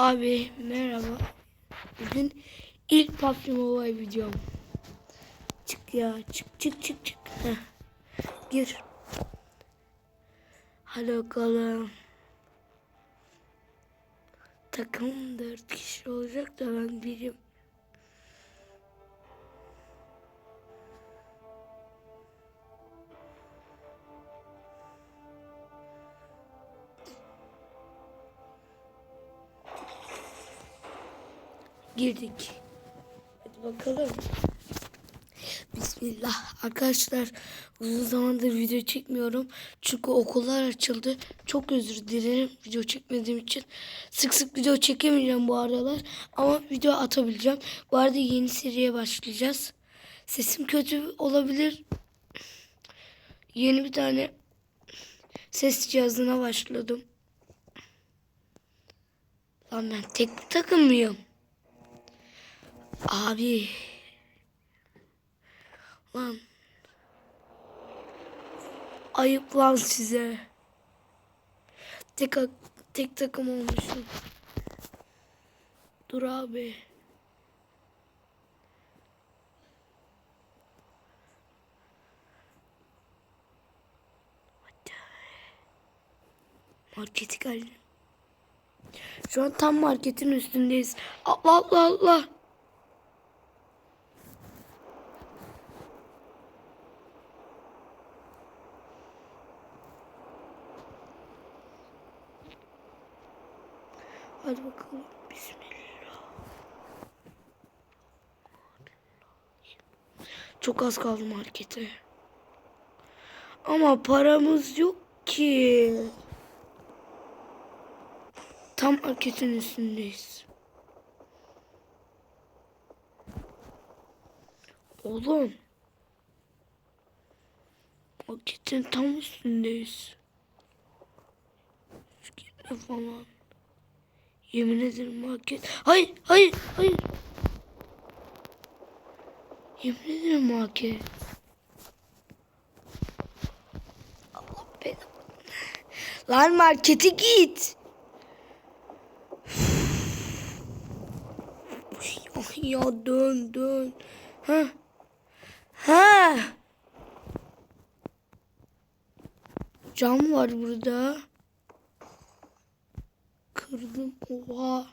Abi merhaba. Bugün ilk PUBG Mobile videom. Çık ya çık çık çık çık. Gir. Hadi bakalım. Takım dört kişi olacak da ben birim. Girdik. Hadi bakalım. Bismillah. Arkadaşlar uzun zamandır video çekmiyorum. Çünkü okullar açıldı. Çok özür dilerim video çekmediğim için. Sık sık video çekemeyeceğim bu aralar. Ama video atabileceğim. Bu arada yeni seriye başlayacağız. Sesim kötü olabilir. Yeni bir tane ses cihazına başladım. Lan ben tek bir takım mıyım? Abi. Lan. Ayıp lan size. Tek tek takım olmuşum. Dur abi. Marketi geldim. Şu an tam marketin üstündeyiz. Allah Allah Allah. Hadi bakalım. Bismillah. Çok az kaldı markete. Ama paramız yok ki. Tam marketin üstündeyiz. Oğlum. Marketin tam üstündeyiz. Gitme falan. Yemin ederim market. Hayır, hayır, hayır. Yemin ederim market. Allah belanı. Lan markete git. Ya dön dön. Ha. Ha. Cam var burada. Kırdım. Oha.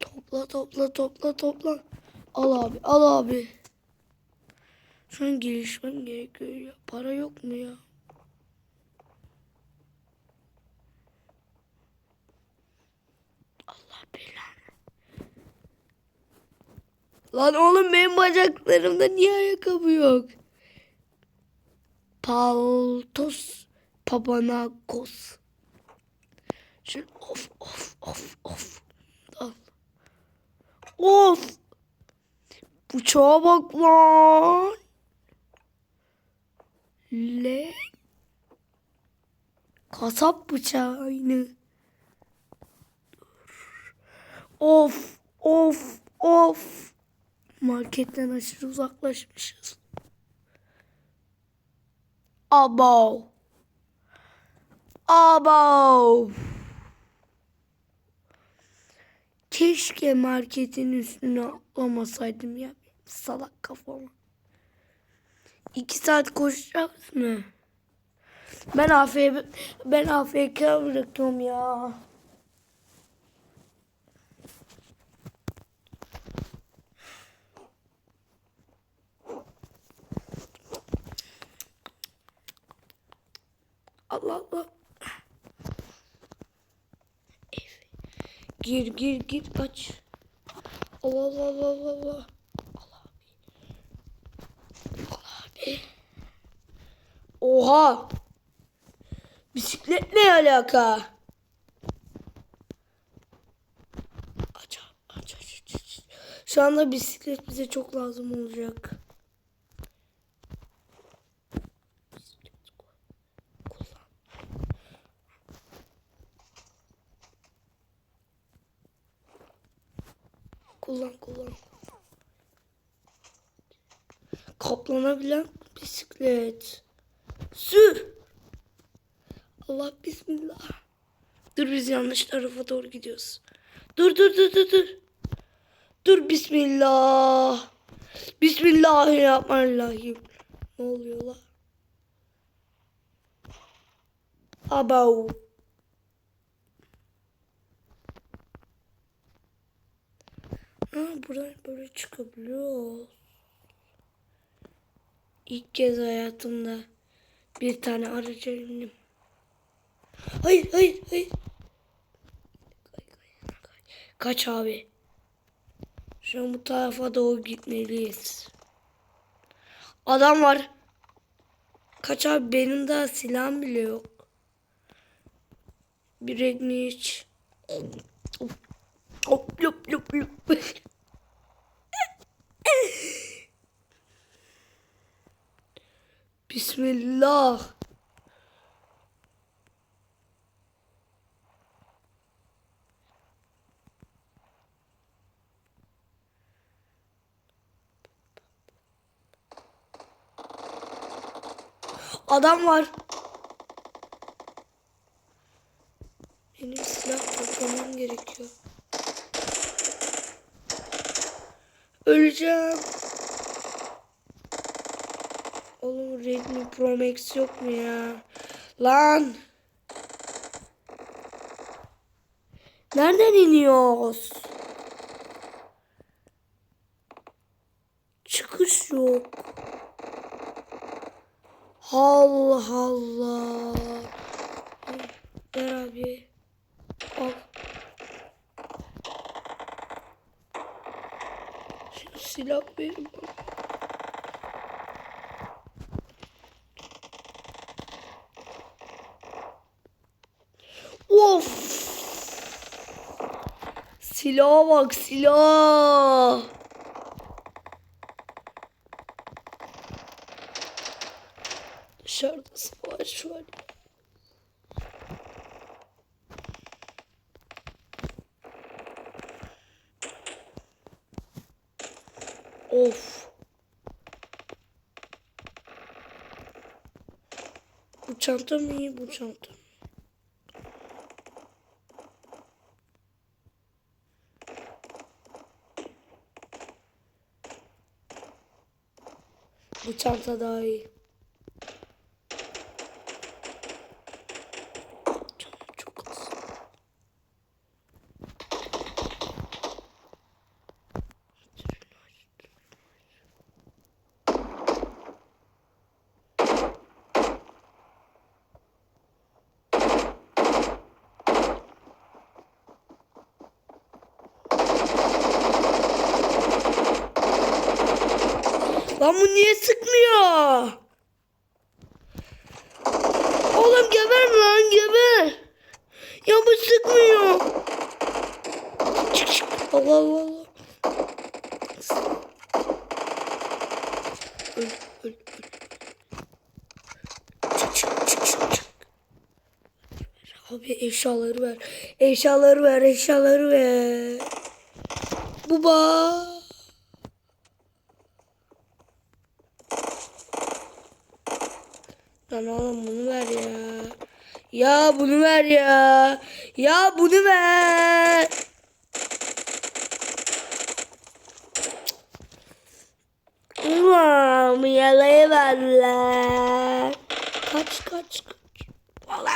Topla topla topla topla. Al abi al abi. Şu an gelişmem gerekiyor ya. Para yok mu ya? Allah belanı. Lan oğlum benim bacaklarımda niye ayakkabı yok? Paltos Papanakos. Şöyle of of of of. Al. Of. Bıçağa bak lan. Le. Kasap bıçağı aynı. Of of of. Marketten aşırı uzaklaşmışız. Abo. Abo. Keşke marketin üstüne atlamasaydım ya. Salak kafama. İki saat koşacağız mı? Ben AFK, ben AFK bırakıyorum ya. Allah Allah. Gir gir gir aç. Allah Allah Allah Allah Allah. Allah abi. Allah abi. Oha. Bisiklet ne alaka? Aç aç aç. aç. Şu anda bisiklet bize çok lazım olacak. Kullan kullan. Kaplanabilen bisiklet. Sür. Allah bismillah. Dur biz yanlış tarafa doğru gidiyoruz. Dur dur dur dur dur. Dur bismillah. Bismillahirrahmanirrahim. Ne oluyor la? Abav. Ha buradan böyle çıkabiliyoruz. İlk kez hayatımda bir tane araca bindim. Hayır hayır hayır. Kaç abi. Şu an bu tarafa doğru gitmeliyiz. Adam var. Kaç abi benim daha silahım bile yok. Bir regni hiç. Lup lup lup. Bismillah. Adam var. Benim silah toplamam gerekiyor. Öleceğim. Oğlum Redmi Pro Max yok mu ya? Lan. Nereden iniyoruz? Çıkış yok. Allah Allah. Ver abi. Al. Silah bana. Of. Silaha bak silah. Of. Bu çanta mı iyi bu çanta? Bu çanta daha iyi. Canım çok az. Lan bu niye sıkmıyor? Oğlum geber lan geber. Ya bu sıkmıyor. Çık çık. Allah Allah Allah. Abi eşyaları ver. Eşyaları ver eşyaları ver. Baba. Lan oğlum bunu ver ya. Ya bunu ver ya. Ya bunu ver. Ulan yalayı verdiler. Kaç kaç kaç. Valla.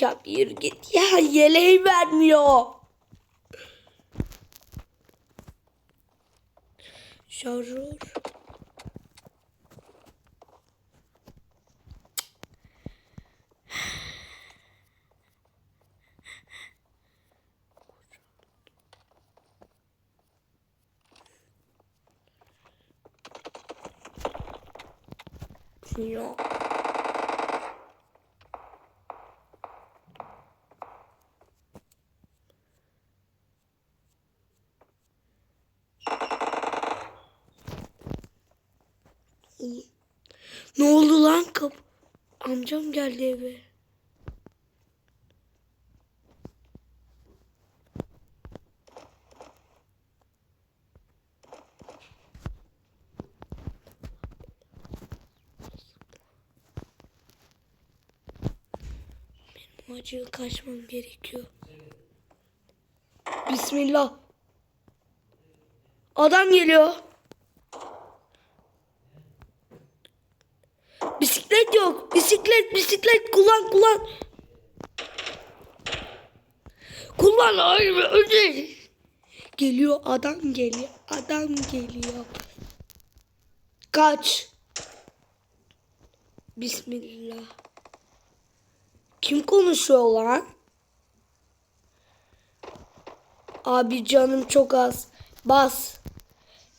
Ya bir git ya yeleği vermiyor. Şarjör. Ya. Ne oldu lan kap? Amcam geldi eve. Acil kaçmam gerekiyor. Bismillah. Adam geliyor. Bisiklet yok. Bisiklet, bisiklet kullan, kullan. Kullan hayır önce. Geliyor adam geliyor. Adam geliyor. Kaç. Bismillah. Kim konuşuyor lan? Abi canım çok az. Bas.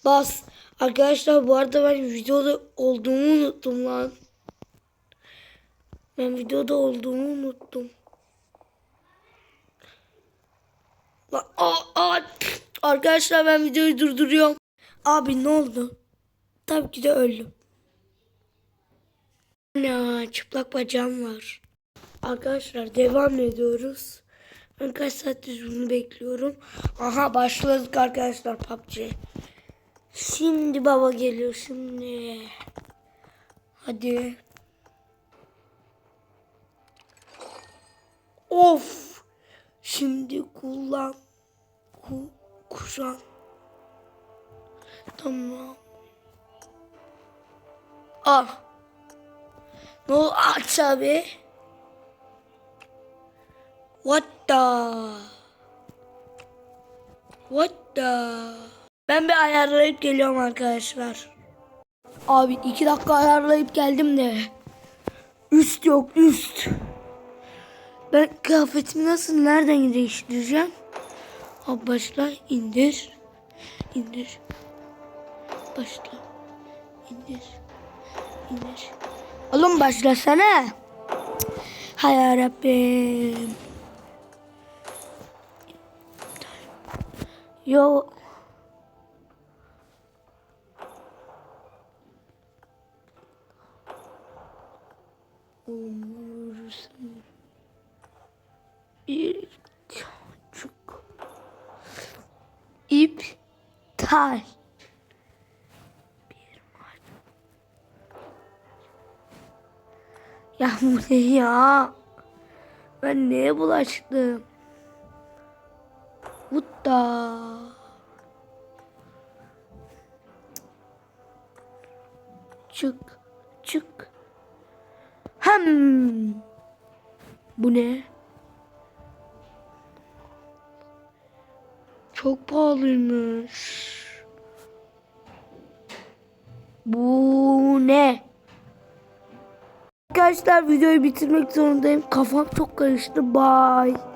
Bas. Arkadaşlar bu arada ben videoda olduğumu unuttum lan. Ben videoda olduğumu unuttum. Lan, aa, aa. Arkadaşlar ben videoyu durduruyorum. Abi ne oldu? Tabii ki de öldüm. Ya çıplak bacağım var. Arkadaşlar devam ediyoruz. Ben kaç saattir bunu bekliyorum. Aha başladık arkadaşlar PUBG. Şimdi baba geliyor şimdi. Hadi. Of. Şimdi kullan. Ku, kuşan. Tamam. Ah. Ne oldu? Aç abi. What the? What the? Ben bir ayarlayıp geliyorum arkadaşlar. Abi iki dakika ayarlayıp geldim de. Üst yok üst. Ben kıyafetimi nasıl nereden değiştireceğim? Abi başla indir. İndir. Başla. İndir. İndir. Oğlum başlasana. Hay yarabbim. Yo. Umursun. Bir çocuk. İptal. Bir. Ya bu ne ya? Ben neye bulaştım? Hutta. Çık, çık. Hem. Bu ne? Çok pahalıymış. Bu ne? Arkadaşlar videoyu bitirmek zorundayım. Kafam çok karıştı. Bye.